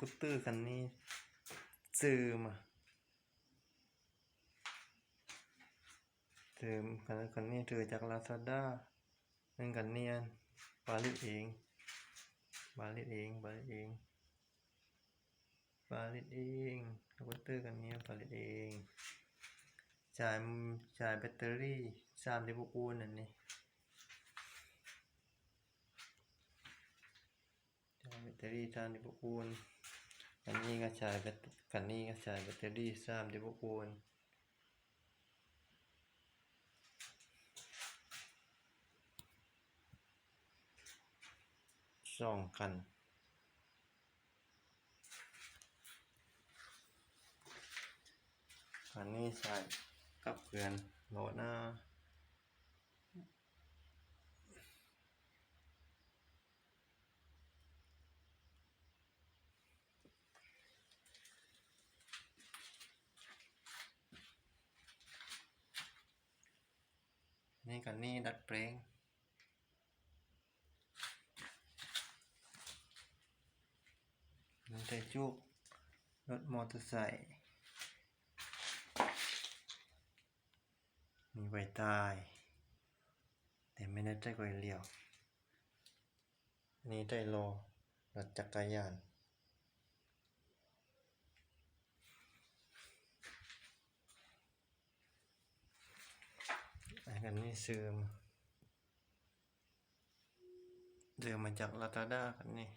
กูตเตอร์คันนี้ซื้อมาซื้อคันคันนี้ซื้อจากลาซาด้านั่นกันเนียนบาลิเองบาลิเองบาลิเองบาลิเองสกูตเตอร์คันนี้บาลิเองจ่ายจ่ายแบตเตอรี่สามสิบอูนนั่นนี่ใช้แบตเตอรี่สามสิบหกคูณ อันนี้ก็ใช้แบตกันนี้ก็ใช้แบตเตอรี่สามสิบหกคูณสองคันคันนี้ใช้กับเพื่อนโหลดหน้า นี่กันนี่ดัดแปลงมันแต่จุกรถมอเตอร์ไซค์มีไว้ตาย แต่ไม่ได้ใจไว้เลี้ยวอันนี้ได้โลรถจักรยาน อันนี้ซื้อมเสื่อมาจากลาตาด้ากันนี่